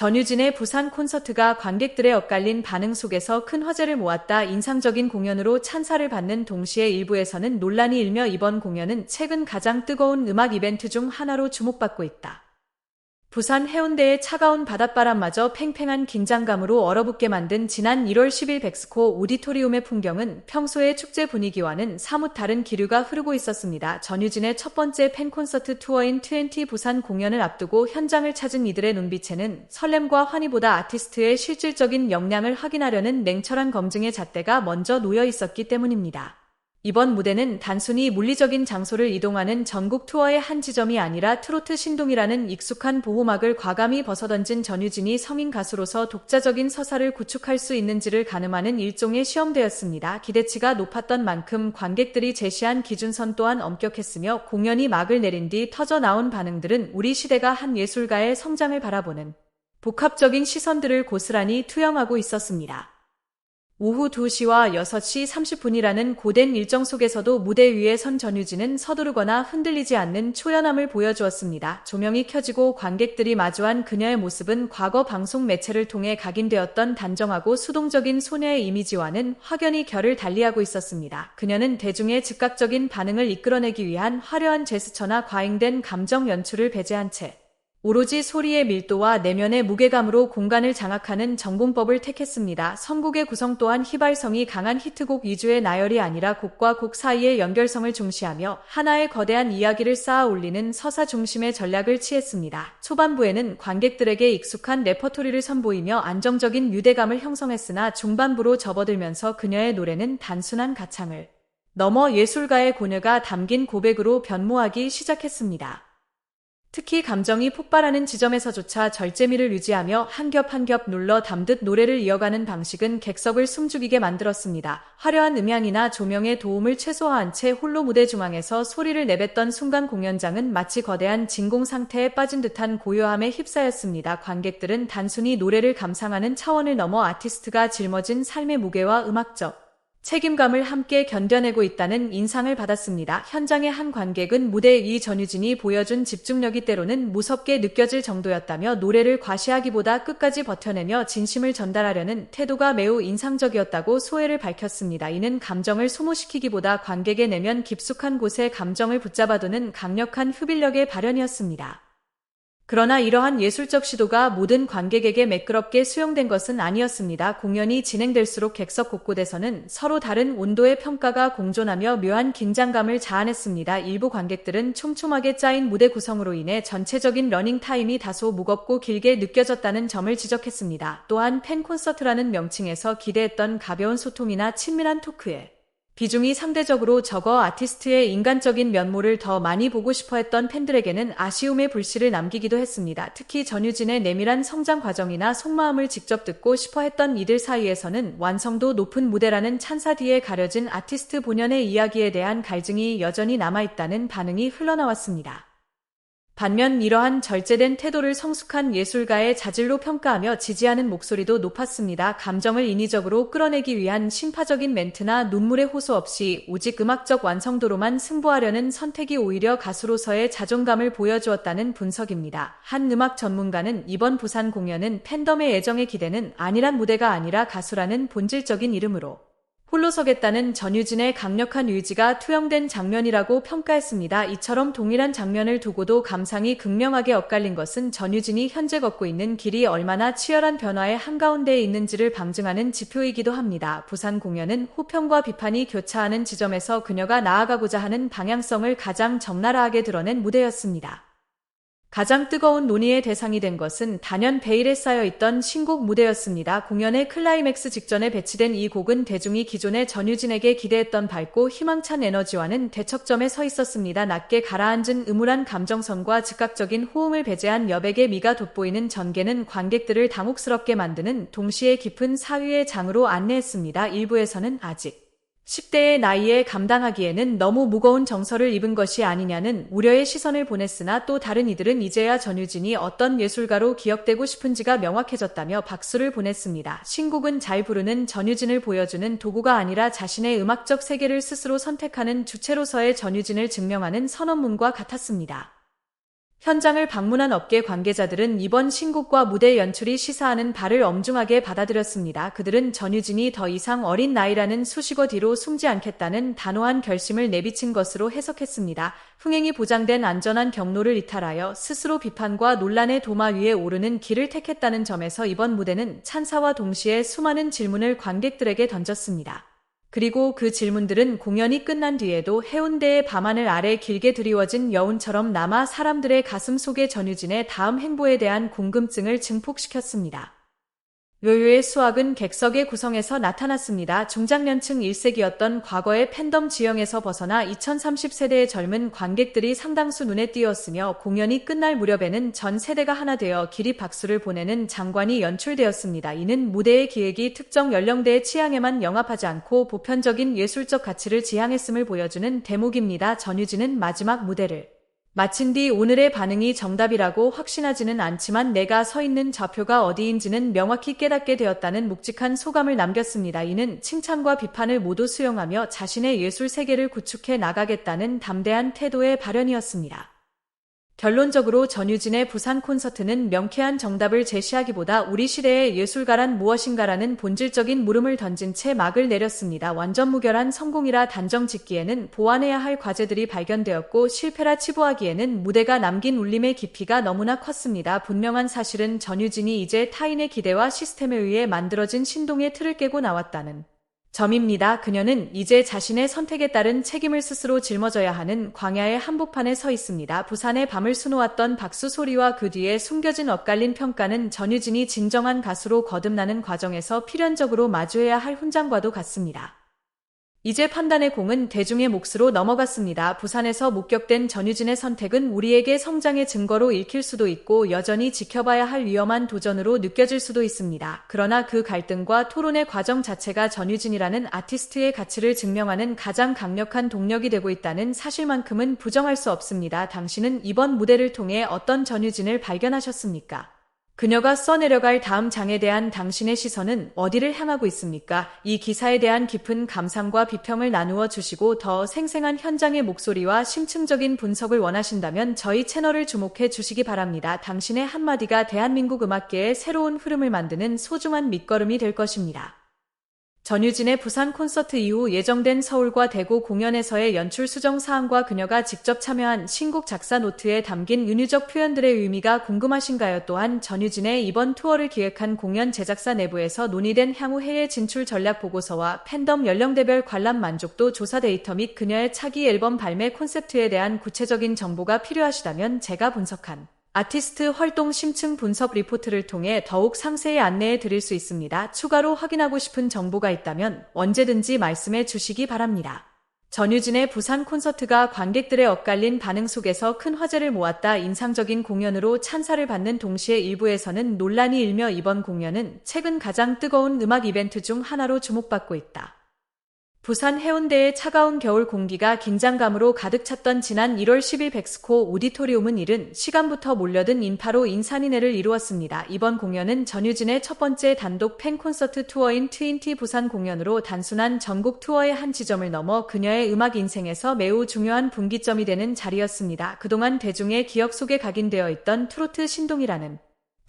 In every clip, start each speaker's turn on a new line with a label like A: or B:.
A: 전유진의 부산 콘서트가 관객들의 엇갈린 반응 속에서 큰 화제를 모았다. 인상적인 공연으로 찬사를 받는 동시에 일부에서는 논란이 일며 이번 공연은 최근 가장 뜨거운 음악 이벤트 중 하나로 주목받고 있다. 부산 해운대의 차가운 바닷바람마저 팽팽한 긴장감으로 얼어붙게 만든 지난 1월 10일 백스코 오디토리움의 풍경은 평소의 축제 분위기와는 사뭇 다른 기류가 흐르고 있었습니다. 전유진의 첫 번째 팬콘서트 투어인 20 부산 공연을 앞두고 현장을 찾은 이들의 눈빛에는 설렘과 환희보다 아티스트의 실질적인 역량을 확인하려는 냉철한 검증의 잣대가 먼저 놓여 있었기 때문입니다. 이번 무대는 단순히 물리적인 장소를 이동하는 전국 투어의 한 지점이 아니라 트로트 신동이라는 익숙한 보호막을 과감히 벗어던진 전유진이 성인 가수로서 독자적인 서사를 구축할 수 있는지를 가늠하는 일종의 시험대였습니다. 기대치가 높았던 만큼 관객들이 제시한 기준선 또한 엄격했으며 공연이 막을 내린 뒤 터져 나온 반응들은 우리 시대가 한 예술가의 성장을 바라보는 복합적인 시선들을 고스란히 투영하고 있었습니다. 오후 2시와 6시 30분이라는 고된 일정 속에서도 무대 위에 선 전유진은 서두르거나 흔들리지 않는 초연함을 보여주었습니다. 조명이 켜지고 관객들이 마주한 그녀의 모습은 과거 방송 매체를 통해 각인되었던 단정하고 수동적인 소녀의 이미지와는 확연히 결을 달리하고 있었습니다. 그녀는 대중의 즉각적인 반응을 이끌어내기 위한 화려한 제스처나 과잉된 감정 연출을 배제한 채 오로지 소리의 밀도와 내면의 무게감으로 공간을 장악하는 정봉법을 택했습니다. 선곡의 구성 또한 휘발성이 강한 히트곡 위주의 나열이 아니라 곡과 곡 사이의 연결성을 중시하며 하나의 거대한 이야기를 쌓아 올리는 서사 중심의 전략을 취했습니다. 초반부에는 관객들에게 익숙한 레퍼토리를 선보이며 안정적인 유대감을 형성했으나 중반부로 접어들면서 그녀의 노래는 단순한 가창을 넘어 예술가의 고뇌가 담긴 고백으로 변모하기 시작했습니다. 특히 감정이 폭발하는 지점에서조차 절제미를 유지하며 한 겹 한 겹 눌러 담듯 노래를 이어가는 방식은 객석을 숨죽이게 만들었습니다. 화려한 음향이나 조명의 도움을 최소화한 채 홀로 무대 중앙에서 소리를 내뱉던 순간 공연장은 마치 거대한 진공 상태에 빠진 듯한 고요함에 휩싸였습니다. 관객들은 단순히 노래를 감상하는 차원을 넘어 아티스트가 짊어진 삶의 무게와 음악적 책임감을 함께 견뎌내고 있다는 인상을 받았습니다. 현장의 한 관객은 무대 위 전유진이 보여준 집중력이 때로는 무섭게 느껴질 정도였다며 노래를 과시하기보다 끝까지 버텨내며 진심을 전달하려는 태도가 매우 인상적이었다고 소회를 밝혔습니다. 이는 감정을 소모시키기보다 관객의 내면 깊숙한 곳에 감정을 붙잡아두는 강력한 흡일력의 발현이었습니다. 그러나 이러한 예술적 시도가 모든 관객에게 매끄럽게 수용된 것은 아니었습니다. 공연이 진행될수록 객석 곳곳에서는 서로 다른 온도의 평가가 공존하며 묘한 긴장감을 자아냈습니다. 일부 관객들은 촘촘하게 짜인 무대 구성으로 인해 전체적인 러닝 타임이 다소 무겁고 길게 느껴졌다는 점을 지적했습니다. 또한 팬 콘서트라는 명칭에서 기대했던 가벼운 소통이나 친밀한 토크에 비중이 상대적으로 적어 아티스트의 인간적인 면모를 더 많이 보고 싶어 했던 팬들에게는 아쉬움의 불씨를 남기기도 했습니다. 특히 전유진의 내밀한 성장 과정이나 속마음을 직접 듣고 싶어 했던 이들 사이에서는 완성도 높은 무대라는 찬사 뒤에 가려진 아티스트 본연의 이야기에 대한 갈증이 여전히 남아있다는 반응이 흘러나왔습니다. 반면 이러한 절제된 태도를 성숙한 예술가의 자질로 평가하며 지지하는 목소리도 높았습니다. 감정을 인위적으로 끌어내기 위한 심파적인 멘트나 눈물의 호소 없이 오직 음악적 완성도로만 승부하려는 선택이 오히려 가수로서의 자존감을 보여주었다는 분석입니다. 한 음악 전문가는 이번 부산 공연은 팬덤의 애정의 기대는 아니란 무대가 아니라 가수라는 본질적인 이름으로 홀로 서겠다는 전유진의 강력한 의지가 투영된 장면이라고 평가했습니다. 이처럼 동일한 장면을 두고도 감상이 극명하게 엇갈린 것은 전유진이 현재 걷고 있는 길이 얼마나 치열한 변화의 한가운데에 있는지를 방증하는 지표이기도 합니다. 부산 공연은 호평과 비판이 교차하는 지점에서 그녀가 나아가고자 하는 방향성을 가장 적나라하게 드러낸 무대였습니다. 가장 뜨거운 논의의 대상이 된 것은 단연 베일에 쌓여 있던 신곡 무대였습니다. 공연의 클라이맥스 직전에 배치된 이 곡은 대중이 기존의 전유진에게 기대했던 밝고 희망찬 에너지와는 대척점에 서 있었습니다. 낮게 가라앉은 음울한 감정선과 즉각적인 호응을 배제한 여백의 미가 돋보이는 전개는 관객들을 당혹스럽게 만드는 동시에 깊은 사위의 장으로 안내했습니다. 일부에서는 아직 10대의 나이에 감당하기에는 너무 무거운 정서를 입은 것이 아니냐는 우려의 시선을 보냈으나 또 다른 이들은 이제야 전유진이 어떤 예술가로 기억되고 싶은지가 명확해졌다며 박수를 보냈습니다. 신곡은 잘 부르는 전유진을 보여주는 도구가 아니라 자신의 음악적 세계를 스스로 선택하는 주체로서의 전유진을 증명하는 선언문과 같았습니다. 현장을 방문한 업계 관계자들은 이번 신곡과 무대 연출이 시사하는 바를 엄중하게 받아들였습니다. 그들은 전유진이 더 이상 어린 나이라는 수식어 뒤로 숨지 않겠다는 단호한 결심을 내비친 것으로 해석했습니다. 흥행이 보장된 안전한 경로를 이탈하여 스스로 비판과 논란의 도마 위에 오르는 길을 택했다는 점에서 이번 무대는 찬사와 동시에 수많은 질문을 관객들에게 던졌습니다. 그리고 그 질문들은 공연이 끝난 뒤에도 해운대의 밤하늘 아래 길게 드리워진 여운처럼 남아 사람들의 가슴 속에 전유진의 다음 행보에 대한 궁금증을 증폭시켰습니다. 요요의 수학은 객석의 구성에서 나타났습니다. 중장년층 1세기였던 과거의 팬덤 지형에서 벗어나 2030세대의 젊은 관객들이 상당수 눈에 띄었으며 공연이 끝날 무렵에는 전 세대가 하나 되어 기립 박수를 보내는 장관이 연출되었습니다. 이는 무대의 기획이 특정 연령대의 취향에만 영합하지 않고 보편적인 예술적 가치를 지향했음을 보여주는 대목입니다. 전유진은 마지막 무대를 마친 뒤 오늘의 반응이 정답이라고 확신하지는 않지만 내가 서 있는 좌표가 어디인지는 명확히 깨닫게 되었다는 묵직한 소감을 남겼습니다. 이는 칭찬과 비판을 모두 수용하며 자신의 예술 세계를 구축해 나가겠다는 담대한 태도의 발현이었습니다. 결론적으로 전유진의 부산 콘서트는 명쾌한 정답을 제시하기보다 우리 시대의 예술가란 무엇인가라는 본질적인 물음을 던진 채 막을 내렸습니다. 완전 무결한 성공이라 단정 짓기에는 보완해야 할 과제들이 발견되었고 실패라 치부하기에는 무대가 남긴 울림의 깊이가 너무나 컸습니다. 분명한 사실은 전유진이 이제 타인의 기대와 시스템에 의해 만들어진 신동의 틀을 깨고 나왔다는 점입니다. 그녀는 이제 자신의 선택에 따른 책임을 스스로 짊어져야 하는 광야의 한복판에 서 있습니다. 부산의 밤을 수놓았던 박수 소리와 그 뒤에 숨겨진 엇갈린 평가는 전유진이 진정한 가수로 거듭나는 과정에서 필연적으로 마주해야 할 훈장과도 같습니다. 이제 판단의 공은 대중의 몫으로 넘어갔습니다. 부산에서 목격된 전유진의 선택은 우리에게 성장의 증거로 읽힐 수도 있고 여전히 지켜봐야 할 위험한 도전으로 느껴질 수도 있습니다. 그러나 그 갈등과 토론의 과정 자체가 전유진이라는 아티스트의 가치를 증명하는 가장 강력한 동력이 되고 있다는 사실만큼은 부정할 수 없습니다. 당신은 이번 무대를 통해 어떤 전유진을 발견하셨습니까? 그녀가 써내려갈 다음 장에 대한 당신의 시선은 어디를 향하고 있습니까? 이 기사에 대한 깊은 감상과 비평을 나누어 주시고 더 생생한 현장의 목소리와 심층적인 분석을 원하신다면 저희 채널을 주목해 주시기 바랍니다. 당신의 한마디가 대한민국 음악계의 새로운 흐름을 만드는 소중한 밑거름이 될 것입니다. 전유진의 부산 콘서트 이후 예정된 서울과 대구 공연에서의 연출 수정 사항과 그녀가 직접 참여한 신곡 작사 노트에 담긴 윤유적 표현들의 의미가 궁금하신가요? 또한 전유진의 이번 투어를 기획한 공연 제작사 내부에서 논의된 향후 해외 진출 전략 보고서와 팬덤 연령대별 관람 만족도 조사 데이터 및 그녀의 차기 앨범 발매 콘셉트에 대한 구체적인 정보가 필요하시다면 제가 분석한 아티스트 활동 심층 분석 리포트를 통해 더욱 상세히 안내해 드릴 수 있습니다. 추가로 확인하고 싶은 정보가 있다면 언제든지 말씀해 주시기 바랍니다. 전유진의 부산 콘서트가 관객들의 엇갈린 반응 속에서 큰 화제를 모았다 인상적인 공연으로 찬사를 받는 동시에 일부에서는 논란이 일며 이번 공연은 최근 가장 뜨거운 음악 이벤트 중 하나로 주목받고 있다. 부산 해운대의 차가운 겨울 공기가 긴장감으로 가득 찼던 지난 1월 10일 백스코 오디토리움은 이른 시간부터 몰려든 인파로 인산인해를 이루었습니다. 이번 공연은 전유진의 첫 번째 단독 팬 콘서트 투어인 트윈티 부산 공연으로 단순한 전국 투어의 한 지점을 넘어 그녀의 음악 인생에서 매우 중요한 분기점이 되는 자리였습니다. 그동안 대중의 기억 속에 각인되어 있던 트로트 신동이라는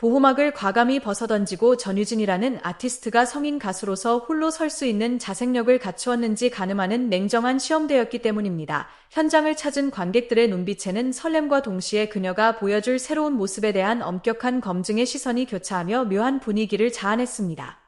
A: 보호막을 과감히 벗어던지고 전유진이라는 아티스트가 성인 가수로서 홀로 설 수 있는 자생력을 갖추었는지 가늠하는 냉정한 시험대였기 때문입니다. 현장을 찾은 관객들의 눈빛에는 설렘과 동시에 그녀가 보여줄 새로운 모습에 대한 엄격한 검증의 시선이 교차하며 묘한 분위기를 자아냈습니다.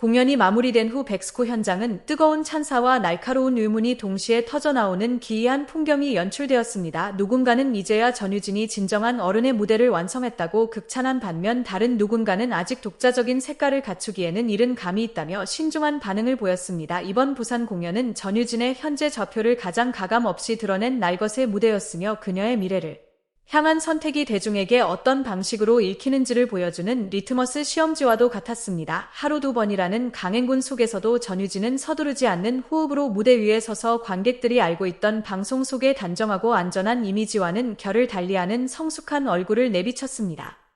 A: 공연이 마무리된 후 백스코 현장은 뜨거운 찬사와 날카로운 의문이 동시에 터져나오는 기이한 풍경이 연출되었습니다. 누군가는 이제야 전유진이 진정한 어른의 무대를 완성했다고 극찬한 반면 다른 누군가는 아직 독자적인 색깔을 갖추기에는 이른 감이 있다며 신중한 반응을 보였습니다. 이번 부산 공연은 전유진의 현재 좌표를 가장 가감 없이 드러낸 날것의 무대였으며 그녀의 미래를 향한 선택이 대중에게 어떤 방식으로 읽히는지를 보여주는 리트머스 시험지와도 같았습니다. 하루 두 번이라는 강행군 속에서도 전유진은 서두르지 않는 호흡으로 무대 위에 서서 관객들이 알고 있던 방송 속의 단정하고 안전한 이미지와는 결을 달리하는 성숙한 얼굴을 내비쳤습니다.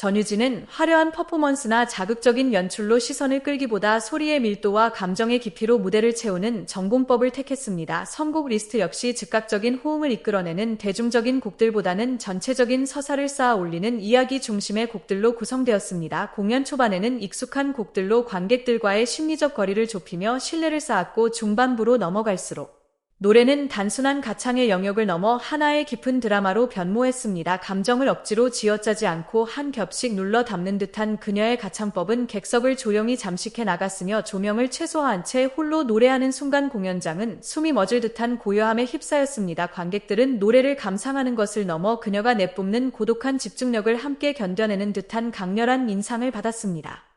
A: 전유진은 화려한 퍼포먼스나 자극적인 연출로 시선을 끌기보다 소리의 밀도와 감정의 깊이로 무대를 채우는 전공법을 택했습니다. 선곡 리스트 역시 즉각적인 호응을 이끌어내는 대중적인 곡들보다는 전체적인 서사를 쌓아 올리는 이야기 중심의 곡들로 구성되었습니다. 공연 초반에는 익숙한 곡들로 관객들과의 심리적 거리를 좁히며 신뢰를 쌓았고 중반부로 넘어갈수록 노래는 단순한 가창의 영역을 넘어 하나의 깊은 드라마로 변모했습니다. 감정을 억지로 쥐어짜지 않고 한 겹씩 눌러 담는 듯한 그녀의 가창법은 객석을 조용히 잠식해 나갔으며 조명을 최소화한 채 홀로 노래하는 순간 공연장은 숨이 멎을 듯한 고요함에 휩싸였습니다. 관객들은 노래를 감상하는 것을 넘어 그녀가 내뿜는 고독한 집중력을 함께 견뎌내는 듯한 강렬한 인상을 받았습니다.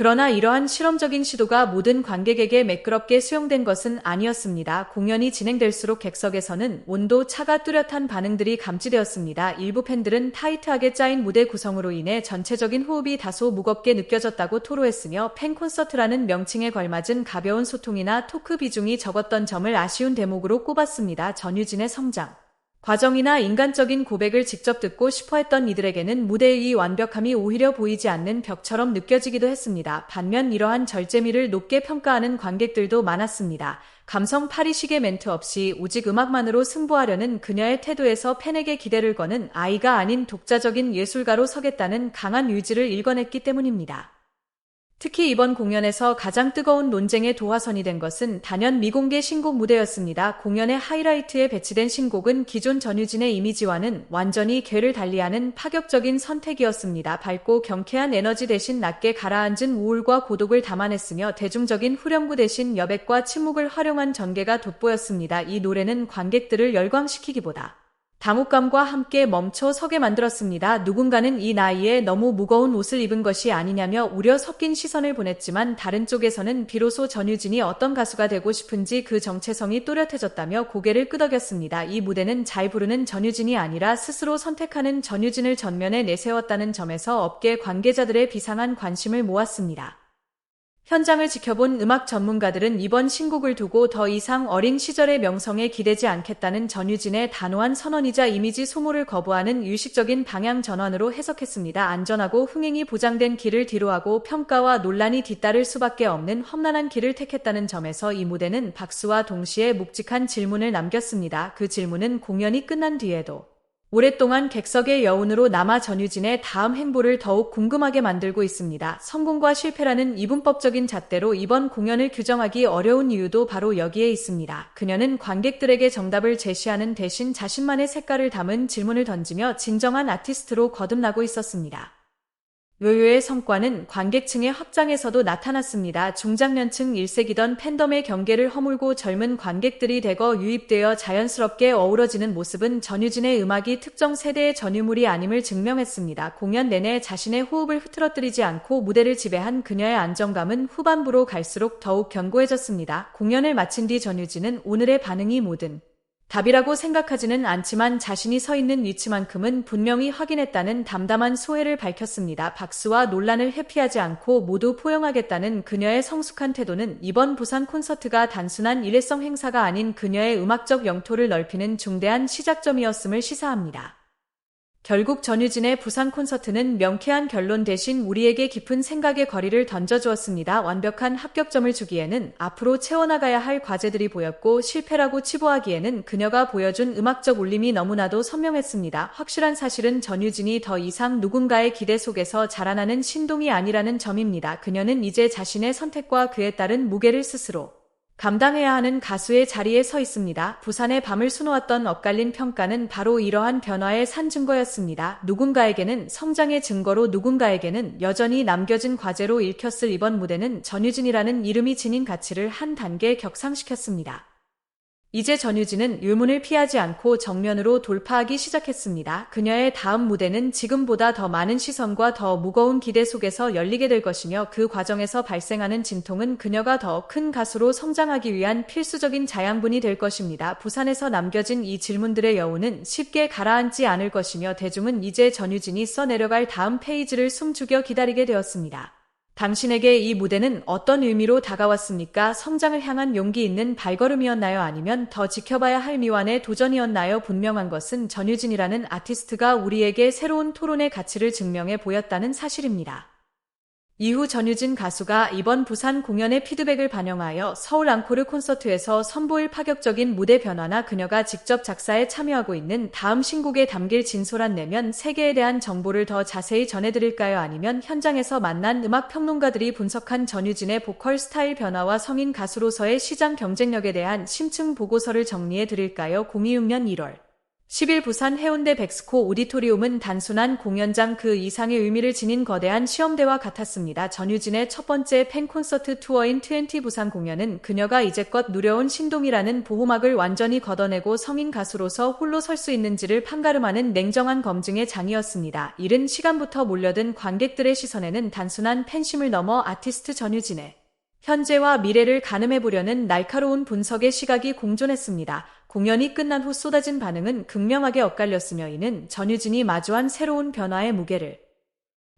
A: 그러나 이러한 실험적인 시도가 모든 관객에게 매끄럽게 수용된 것은 아니었습니다. 공연이 진행될수록 객석에서는 온도 차가 뚜렷한 반응들이 감지되었습니다. 일부 팬들은 타이트하게 짜인 무대 구성으로 인해 전체적인 호흡이 다소 무겁게 느껴졌다고 토로했으며 팬 콘서트라는 명칭에 걸맞은 가벼운 소통이나 토크 비중이 적었던 점을 아쉬운 대목으로 꼽았습니다. 전유진의 성장. 과정이나 인간적인 고백을 직접 듣고 싶어 했던 이들에게는 무대의 이 완벽함이 오히려 보이지 않는 벽처럼 느껴지기도 했습니다. 반면 이러한 절제미를 높게 평가하는 관객들도 많았습니다. 감성 파리식의 멘트 없이 오직 음악만으로 승부하려는 그녀의 태도에서 팬에게 기대를 거는 아이가 아닌 독자적인 예술가로 서겠다는 강한 의지를 읽어냈기 때문입니다. 특히 이번 공연에서 가장 뜨거운 논쟁의 도화선이 된 것은 단연 미공개 신곡 무대였습니다. 공연의 하이라이트에 배치된 신곡은 기존 전유진의 이미지와는 완전히 궤를 달리하는 파격적인 선택이었습니다. 밝고 경쾌한 에너지 대신 낮게 가라앉은 우울과 고독을 담아냈으며 대중적인 후렴구 대신 여백과 침묵을 활용한 전개가 돋보였습니다. 이 노래는 관객들을 열광시키기보다 당혹감과 함께 멈춰 서게 만들었습니다. 누군가는 이 나이에 너무 무거운 옷을 입은 것이 아니냐며 우려 섞인 시선을 보냈지만 다른 쪽에서는 비로소 전유진이 어떤 가수가 되고 싶은지 그 정체성이 또렷해졌다며 고개를 끄덕였습니다. 이 무대는 잘 부르는 전유진이 아니라 스스로 선택하는 전유진을 전면에 내세웠다는 점에서 업계 관계자들의 비상한 관심을 모았습니다. 현장을 지켜본 음악 전문가들은 이번 신곡을 두고 더 이상 어린 시절의 명성에 기대지 않겠다는 전유진의 단호한 선언이자 이미지 소모를 거부하는 유식적인 방향 전환으로 해석했습니다. 안전하고 흥행이 보장된 길을 뒤로하고 평가와 논란이 뒤따를 수밖에 없는 험난한 길을 택했다는 점에서 이 무대는 박수와 동시에 묵직한 질문을 남겼습니다. 그 질문은 공연이 끝난 뒤에도 오랫동안 객석의 여운으로 남아 전유진의 다음 행보를 더욱 궁금하게 만들고 있습니다. 성공과 실패라는 이분법적인 잣대로 이번 공연을 규정하기 어려운 이유도 바로 여기에 있습니다. 그녀는 관객들에게 정답을 제시하는 대신 자신만의 색깔을 담은 질문을 던지며 진정한 아티스트로 거듭나고 있었습니다. 요요의 성과는 관객층의 확장에서도 나타났습니다. 중장년층 일색이던 팬덤의 경계를 허물고 젊은 관객들이 대거 유입되어 자연스럽게 어우러지는 모습은 전유진의 음악이 특정 세대의 전유물이 아님을 증명했습니다. 공연 내내 자신의 호흡을 흐트러뜨리지 않고 무대를 지배한 그녀의 안정감은 후반부로 갈수록 더욱 견고해졌습니다. 공연을 마친 뒤 전유진은 오늘의 반응이 모든 답이라고 생각하지는 않지만 자신이 서 있는 위치만큼은 분명히 확인했다는 담담한 소회를 밝혔습니다. 박수와 논란을 회피하지 않고 모두 포용하겠다는 그녀의 성숙한 태도는 이번 부산 콘서트가 단순한 일회성 행사가 아닌 그녀의 음악적 영토를 넓히는 중대한 시작점이었음을 시사합니다. 결국 전유진의 부산 콘서트는 명쾌한 결론 대신 우리에게 깊은 생각의 거리를 던져주었습니다. 완벽한 합격점을 주기에는 앞으로 채워나가야 할 과제들이 보였고 실패라고 치부하기에는 그녀가 보여준 음악적 울림이 너무나도 선명했습니다. 확실한 사실은 전유진이 더 이상 누군가의 기대 속에서 자라나는 신동이 아니라는 점입니다. 그녀는 이제 자신의 선택과 그에 따른 무게를 스스로 감당해야 하는 가수의 자리에 서 있습니다. 부산의 밤을 수놓았던 엇갈린 평가는 바로 이러한 변화의 산 증거였습니다. 누군가에게는 성장의 증거로 누군가에게는 여전히 남겨진 과제로 읽혔을 이번 무대는 전유진이라는 이름이 지닌 가치를 한 단계 격상시켰습니다. 이제 전유진은 율문을 피하지 않고 정면으로 돌파하기 시작했습니다. 그녀의 다음 무대는 지금보다 더 많은 시선과 더 무거운 기대 속에서 열리게 될 것이며 그 과정에서 발생하는 진통은 그녀가 더 큰 가수로 성장하기 위한 필수적인 자양분이 될 것입니다. 부산에서 남겨진 이 질문들의 여운은 쉽게 가라앉지 않을 것이며 대중은 이제 전유진이 써내려갈 다음 페이지를 숨죽여 기다리게 되었습니다. 당신에게 이 무대는 어떤 의미로 다가왔습니까? 성장을 향한 용기 있는 발걸음이었나요? 아니면 더 지켜봐야 할 미완의 도전이었나요? 분명한 것은 전유진이라는 아티스트가 우리에게 새로운 토론의 가치를 증명해 보였다는 사실입니다. 이후 전유진 가수가 이번 부산 공연의 피드백을 반영하여 서울 앙코르 콘서트에서 선보일 파격적인 무대 변화나 그녀가 직접 작사에 참여하고 있는 다음 신곡에 담길 진솔한 내면 세계에 대한 정보를 더 자세히 전해드릴까요? 아니면 현장에서 만난 음악 평론가들이 분석한 전유진의 보컬 스타일 변화와 성인 가수로서의 시장 경쟁력에 대한 심층 보고서를 정리해 드릴까요? 2026년 1월 10일 부산 해운대 백스코 오디토리움은 단순한 공연장 그 이상의 의미를 지닌 거대한 시험대와 같았습니다. 전유진의 첫 번째 팬 콘서트 투어인 20 부산 공연은 그녀가 이제껏 누려온 신동이라는 보호막을 완전히 걷어내고 성인 가수로서 홀로 설 수 있는지를 판가름하는 냉정한 검증의 장이었습니다. 이른 시간부터 몰려든 관객들의 시선에는 단순한 팬심을 넘어 아티스트 전유진의 현재와 미래를 가늠해보려는 날카로운 분석의 시각이 공존했습니다. 공연이 끝난 후 쏟아진 반응은 극명하게 엇갈렸으며 이는 전유진이 마주한 새로운 변화의 무게를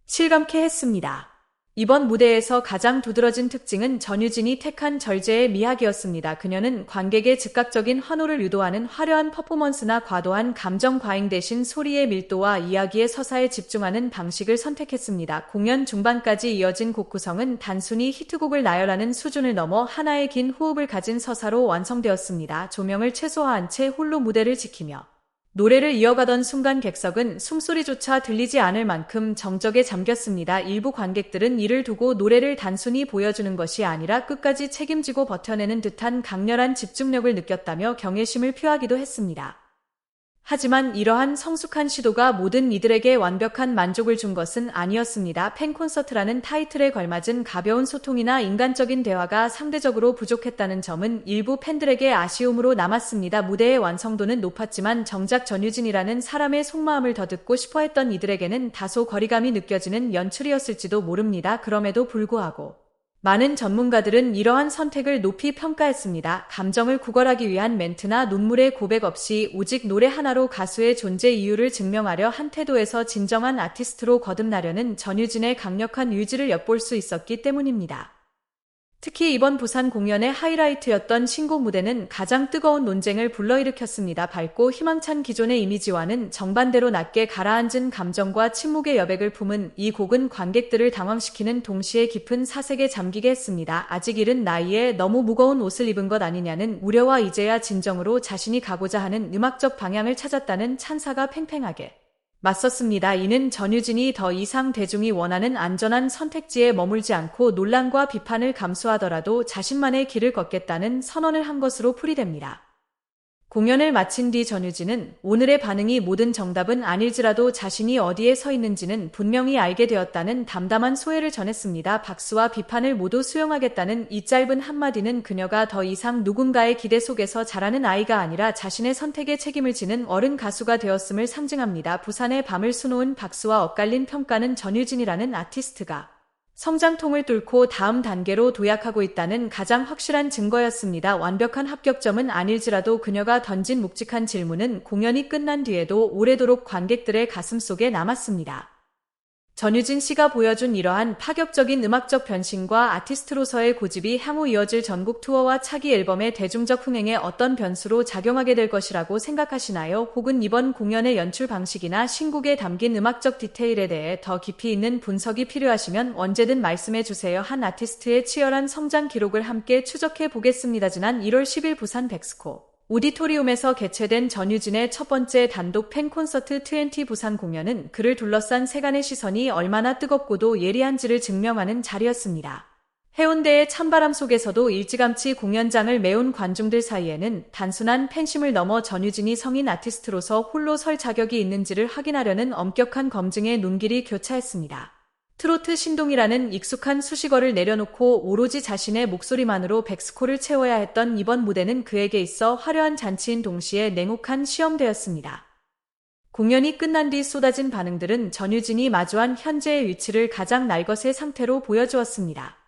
A: 실감케 했습니다. 이번 무대에서 가장 두드러진 특징은 전유진이 택한 절제의 미학이었습니다. 그녀는 관객의 즉각적인 환호를 유도하는 화려한 퍼포먼스나 과도한 감정 과잉 대신 소리의 밀도와 이야기의 서사에 집중하는 방식을 선택했습니다. 공연 중반까지 이어진 곡 구성은 단순히 히트곡을 나열하는 수준을 넘어 하나의 긴 호흡을 가진 서사로 완성되었습니다. 조명을 최소화한 채 홀로 무대를 지키며 노래를 이어가던 순간 객석은 숨소리조차 들리지 않을 만큼 정적에 잠겼습니다. 일부 관객들은 이를 두고 노래를 단순히 보여주는 것이 아니라 끝까지 책임지고 버텨내는 듯한 강렬한 집중력을 느꼈다며 경외심을 표하기도 했습니다. 하지만 이러한 성숙한 시도가 모든 이들에게 완벽한 만족을 준 것은 아니었습니다. 팬 콘서트라는 타이틀에 걸맞은 가벼운 소통이나 인간적인 대화가 상대적으로 부족했다는 점은 일부 팬들에게 아쉬움으로 남았습니다. 무대의 완성도는 높았지만 정작 전유진이라는 사람의 속마음을 더 듣고 싶어 했던 이들에게는 다소 거리감이 느껴지는 연출이었을지도 모릅니다. 그럼에도 불구하고 많은 전문가들은 이러한 선택을 높이 평가했습니다. 감정을 구걸하기 위한 멘트나 눈물의 고백 없이 오직 노래 하나로 가수의 존재 이유를 증명하려 한 태도에서 진정한 아티스트로 거듭나려는 전유진의 강력한 의지를 엿볼 수 있었기 때문입니다. 특히 이번 부산 공연의 하이라이트였던 신곡 무대는 가장 뜨거운 논쟁을 불러일으켰습니다. 밝고 희망찬 기존의 이미지와는 정반대로 낮게 가라앉은 감정과 침묵의 여백을 품은 이 곡은 관객들을 당황시키는 동시에 깊은 사색에 잠기게 했습니다. 아직 이른 나이에 너무 무거운 옷을 입은 것 아니냐는 우려와 이제야 진정으로 자신이 가고자 하는 음악적 방향을 찾았다는 찬사가 팽팽하게 맞섰습니다. 이는 전유진이 더 이상 대중이 원하는 안전한 선택지에 머물지 않고 논란과 비판을 감수하더라도 자신만의 길을 걷겠다는 선언을 한 것으로 풀이됩니다. 공연을 마친 뒤 전유진은 오늘의 반응이 모든 정답은 아닐지라도 자신이 어디에 서 있는지는 분명히 알게 되었다는 담담한 소회를 전했습니다. 박수와 비판을 모두 수용하겠다는 이 짧은 한마디는 그녀가 더 이상 누군가의 기대 속에서 자라는 아이가 아니라 자신의 선택에 책임을 지는 어른 가수가 되었음을 상징합니다. 부산의 밤을 수놓은 박수와 엇갈린 평가는 전유진이라는 아티스트가 성장통을 뚫고 다음 단계로 도약하고 있다는 가장 확실한 증거였습니다. 완벽한 합격점은 아닐지라도 그녀가 던진 묵직한 질문은 공연이 끝난 뒤에도 오래도록 관객들의 가슴 속에 남았습니다. 전유진 씨가 보여준 이러한 파격적인 음악적 변신과 아티스트로서의 고집이 향후 이어질 전국 투어와 차기 앨범의 대중적 흥행에 어떤 변수로 작용하게 될 것이라고 생각하시나요? 혹은 이번 공연의 연출 방식이나 신곡에 담긴 음악적 디테일에 대해 더 깊이 있는 분석이 필요하시면 언제든 말씀해 주세요. 한 아티스트의 치열한 성장 기록을 함께 추적해 보겠습니다. 지난 1월 10일 부산 백스코 오디토리움에서 개최된 전유진의 첫 번째 단독 팬 콘서트 20 부산 공연은 그를 둘러싼 세간의 시선이 얼마나 뜨겁고도 예리한지를 증명하는 자리였습니다. 해운대의 찬바람 속에서도 일찌감치 공연장을 메운 관중들 사이에는 단순한 팬심을 넘어 전유진이 성인 아티스트로서 홀로 설 자격이 있는지를 확인하려는 엄격한 검증의 눈길이 교차했습니다. 트로트 신동이라는 익숙한 수식어를 내려놓고 오로지 자신의 목소리만으로 백스코를 채워야 했던 이번 무대는 그에게 있어 화려한 잔치인 동시에 냉혹한 시험되었습니다. 공연이 끝난 뒤 쏟아진 반응들은 전유진이 마주한 현재의 위치를 가장 날것의 상태로 보여주었습니다.